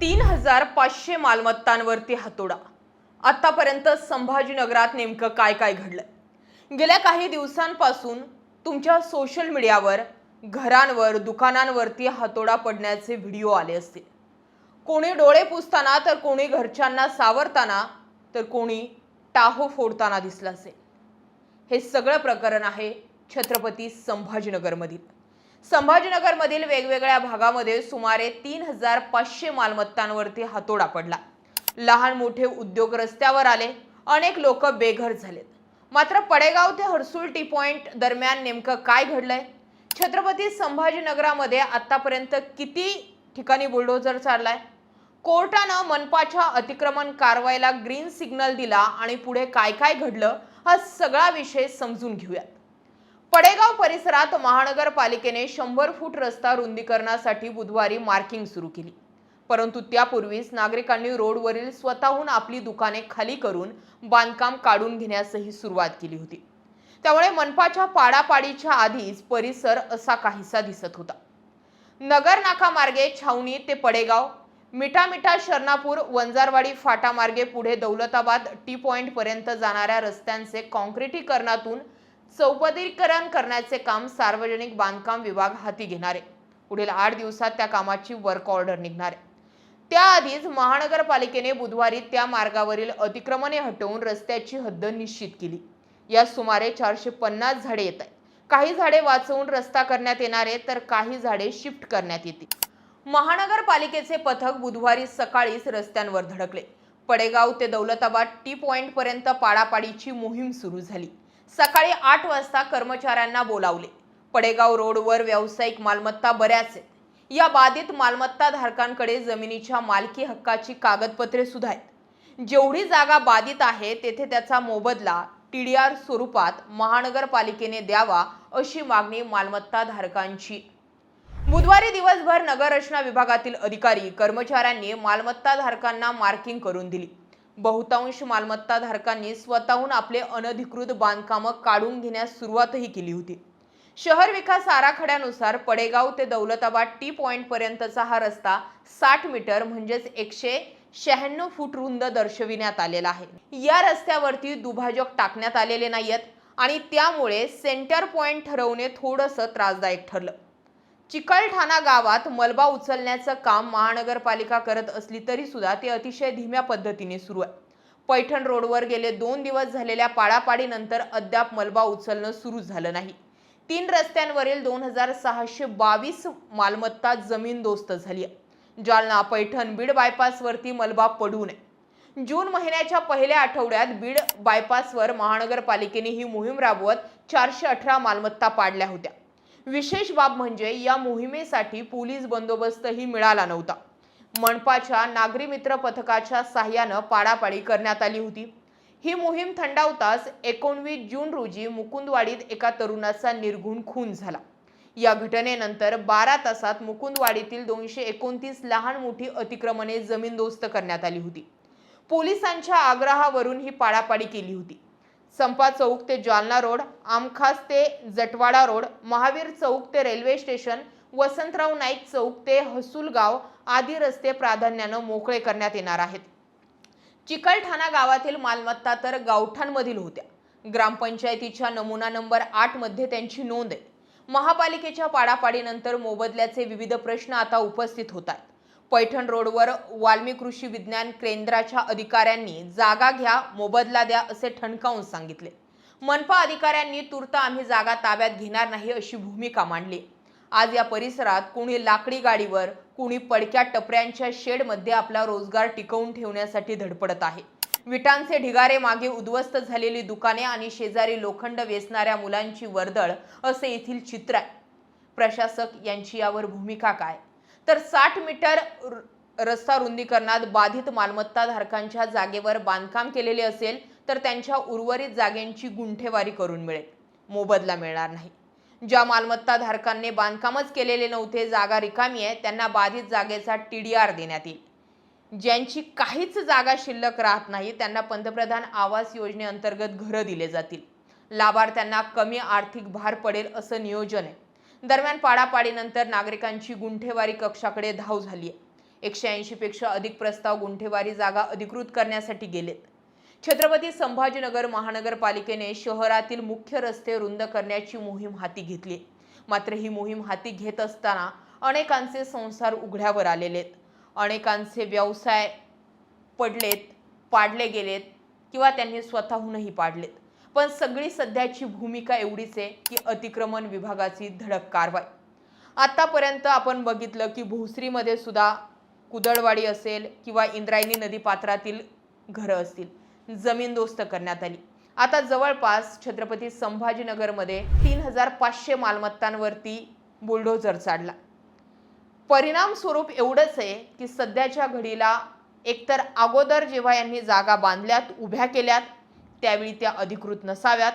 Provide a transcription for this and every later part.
तीन हजार पाचशे मालमत्तांवरती हातोडा. आतापर्यंत संभाजीनगरात नेमकं काय काय घडलंय? गेल्या काही दिवसांपासून तुमच्या सोशल मीडियावर घरांवर दुकानांवरती हातोडा पडण्याचे व्हिडिओ आले असतील. कोणी डोळे पुसताना तर कोणी घरच्यांना सावरताना तर कोणी टाहो फोडताना दिसलं असेल. हे सगळं प्रकरण आहे छत्रपती संभाजीनगरमधील. संभाजीनगरमधील वेगवेगळ्या भागामध्ये सुमारे तीन हजार पाचशे मालमत्तांवरती हातोडा पडला. लहान मोठे उद्योग रस्त्यावर आले. अनेक लोक बेघर झालेत. मात्र पडेगाव ते हर्सुल टी पॉइंट दरम्यान नेमकं काय घडलंय? छत्रपती संभाजीनगरामध्ये आतापर्यंत किती ठिकाणी बुलडोझर चाललाय? कोर्टानं मनपाच्या अतिक्रमण कारवाईला ग्रीन सिग्नल दिला आणि पुढे काय काय घडलं हा सगळा विषय समजून घेऊयात. पडेगाव परिसरात महानगरपालिकेने शंभर फूट रस्ता रुंदीकरणासाठी बुधवारी मार्किंग सुरू केली. परंतु त्यापूर्वीच नागरिकांनी रोडवरील स्वतःहून आपली दुकाने खाली करून बांधकाम काढून घेण्यासही सुरुवात केली होती. त्यामुळे मनपाच्या पाडापाडीच्या आधीच परिसर असा काहीसा दिसत होता. नगर नाका मार्गे छावणी ते पडेगाव मिठामिठा शरणापूर वंजारवाडी फाटा मार्गे पुढे दौलताबाद टी पॉइंट पर्यंत जाणाऱ्या रस्त्यांचे कॉन्क्रिटीकरणातून चौपदरीकरण करण्याचे काम सार्वजनिक बांधकाम विभाग हाती घेणार आहे. पुढील आठ दिवसात त्या कामाची वर्क ऑर्डर निघणार आहे. त्याआधीच महानगरपालिकेने बुधवारी त्या मार्गावरील अतिक्रमणे हटवून रस्त्याची हद्द निश्चित केली. या सुमारे चारशे पन्नास झाडे येत आहेत. काही झाडे वाचवून रस्ता करण्यात येणार आहे तर काही झाडे शिफ्ट करण्यात येतील. महानगरपालिकेचे पथक बुधवारी सकाळीच रस्त्यांवर धडकले. पडेगाव ते दौलताबाद टी पॉइंट पर्यंत पाडापाडीची मोहीम सुरू झाली. सकाळी आठ वाजता कर्मचाऱ्यांना बोलावले. पडेगाव रोडवर व्यावसायिक मालमत्ता बऱ्याच आहेत या बाधित मालमत्ता धारकांकडे जमिनीच्या मालकी हक्काची कागदपत्रे सुद्धा आहेत जेवढी जागा बाधित आहे तेथे त्याचा मोबदला टी डी आर स्वरूपात महानगरपालिकेने द्यावा अशी मागणी मालमत्ता धारकांची. बुधवारी दिवसभर नगररचना विभागातील अधिकारी कर्मचाऱ्यांनी मालमत्ता धारकांना मार्किंग करून दिली. बहुतांश मालमत्ता धारकांनी स्वतःहून आपले अनधिकृत बांधकामं काढून घेण्यास सुरुवातही केली होती. शहर विकास आराखड्यानुसार पडेगाव ते दौलताबाद टी पॉईंटपर्यंतचा हा रस्ता साठ मीटर म्हणजेच एकशे शहाण्णव फूट रुंद दर्शविण्यात आलेला आहे. या रस्त्यावरती दुभाजक टाकण्यात आलेले नाहीयेत आणि त्यामुळे सेंटर पॉईंट ठरवणे थोडंसं त्रासदायक ठरलं. चिकलठाणा गावात मलबा उचलण्याचं काम महानगरपालिका करत असली तरी सुद्धा ते अतिशय धीम्या पद्धतीने सुरू आहे. पैठण रोडवर गेले दोन दिवस झालेल्या पाडापाडीनंतर अद्याप मलबा उचलणं सुरू झालं नाही. तीन रस्त्यांवरील दोन हजार सहाशे बावीस मालमत्ता जमीनदोस्त झाली आहे. जालना पैठण बीड बायपासवरती मलबा पडू नये. जून महिन्याच्या पहिल्या आठवड्यात बीड बायपासवर महानगरपालिकेने ही मोहीम राबवत चारशे अठरा मालमत्ता पाडल्या होत्या. विशेष बाब म्हणजे या मोहिमेसाठी पोलीस बंदोबस्तही मिळाला नव्हता. मनपाच्या नागरी मित्र पथकाच्या सहाय्यानं पाडापाडी करण्यात आली होती. ही मोहीम थंडावताच एकोणवीस जून रोजी मुकुंदवाडीत एका तरुणाचा निर्घुण खून झाला. या घटनेनंतर बारा तासात मुकुंदवाडीतील दोनशे एकोणतीस लहान मोठी अतिक्रमणे जमीनदोस्त करण्यात आली होती. पोलिसांच्या आग्रहावरून ही पाडापाडी केली होती. संपा चौक ते जालना रोड आमखास ते जटवाडा रोड महावीर चौक ते रेल्वे स्टेशन वसंतराव नाईक चौक ते हसूलगाव आदी रस्ते प्राधान्यानं मोकळे करण्यात येणार आहेत. चिकलठाणा गावातील मालमत्ता तर गावठाणमधील होत्या. ग्रामपंचायतीच्या नमुना नंबर आठमध्ये त्यांची नोंद आहे. महापालिकेच्या पाडापाडीनंतर मोबदल्याचे विविध प्रश्न आता उपस्थित होत आहेत पैठण रोडवर वाल्मी कृषी विज्ञान केंद्राच्या अधिकाऱ्यांनी जागा घ्या मोबदला द्या असे ठणकावून सांगितले. मनपा अधिकाऱ्यांनी तुर्त आम्ही जागा ताब्यात घेणार नाही अशी भूमिका मांडली. आज या परिसरात कुणी लाकडी गाडीवर कुणी पडक्या टपऱ्यांच्या शेडमध्ये आपला रोजगार टिकवून ठेवण्यासाठी धडपडत आहे. विटांचे ढिगारे मागे उद्ध्वस्त झालेली दुकाने आणि शेजारी लोखंड वेचणाऱ्या मुलांची वर्दळ असे येथील चित्र आहे. प्रशासक यांची यावर भूमिका काय? तर साठ मीटर रस्ता रुंदीकरणात बाधित मालमत्ता धारकांच्या जागेवर बांधकाम केलेले असेल तर त्यांच्या उर्वरित जागेंची गुंठेवारी करून मिळेल. मोबदला मिळणार नाही. ज्या मालमत्ता धारकांनी बांधकामच केलेले नव्हते जागा रिकामी आहे त्यांना बाधित जागेचा टी डी आर देण्यात येईल. ज्यांची काहीच जागा शिल्लक राहत नाही त्यांना पंतप्रधान आवास योजनेअंतर्गत घरं दिले जातील. लाभार्थ्यांना कमी आर्थिक भार पडेल असं नियोजन आहे. दरम्यान पाडापाडीनंतर नागरिकांची गुंठेवारी कक्षाकडे धाव झाली आहे एकशे ऐंशीपेक्षा अधिक प्रस्ताव गुंठेवारी जागा अधिकृत करण्यासाठी गेलेत. छत्रपती संभाजीनगर महानगरपालिकेने शहरातील मुख्य रस्ते रुंद करण्याची मोहीम हाती घेतली. मात्र ही मोहीम हाती घेत असताना अनेकांचे संसार उघड्यावर आलेले आहेत अनेकांचे व्यवसाय पडलेत पाडले गेलेत किंवा त्यांनी स्वतःहूनही पाडलेत. पण सगळी सध्याची भूमिका एवढीच आहे की अतिक्रमण विभागाची धडक कारवाई. आतापर्यंत आपण बघितलं की भोसरीमध्ये सुद्धा कुदळवाडी असेल किंवा इंद्रायणी नदी पात्रातील घरं असतील जमीनदोस्त करण्यात आली. आता जवळपास छत्रपती संभाजीनगरमध्ये तीन हजार पाचशे मालमत्तांवरती बुलडोझर चाडला. परिणाम स्वरूप एवढंच आहे की सध्याच्या घडीला एकतर अगोदर जेव्हा यांनी जागा बांधल्यात उभ्या केल्यात त्यावेळी त्या अधिकृत नसाव्यात.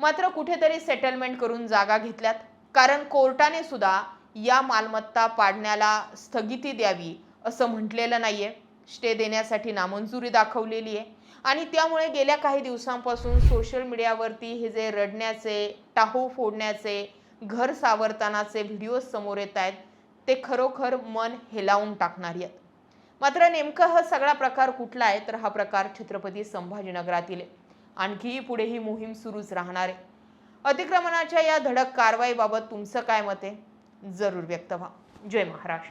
मात्र कुठेतरी सेटलमेंट करून जागा घेतल्यात. कारण कोर्टाने सुद्धा या मालमत्ता पाडण्याला स्थगिती द्यावी असं म्हटलेलं नाहीये. स्टे देण्यासाठी नामंजुरी दाखवलेली आहे. आणि त्यामुळे गेल्या काही दिवसांपासून सोशल मीडियावरती हे जे रडण्याचे टाहू फोडण्याचे घर सावरतानाचे व्हिडिओ समोर येत आहेत ते खरोखर मन हेलावून टाकणारी आहेत. मात्र नेमकं हा सगळा प्रकार कुठला आहे तर हा प्रकार छत्रपती संभाजीनगरातील आहे. आणखीही पुढे ही मोहीम सुरूच राहणार आहे. अतिक्रमणाच्या या धडक कारवाईबाबत तुमचं काय मत आहे? जरूर व्यक्त व्हा. जय महाराष्ट्र.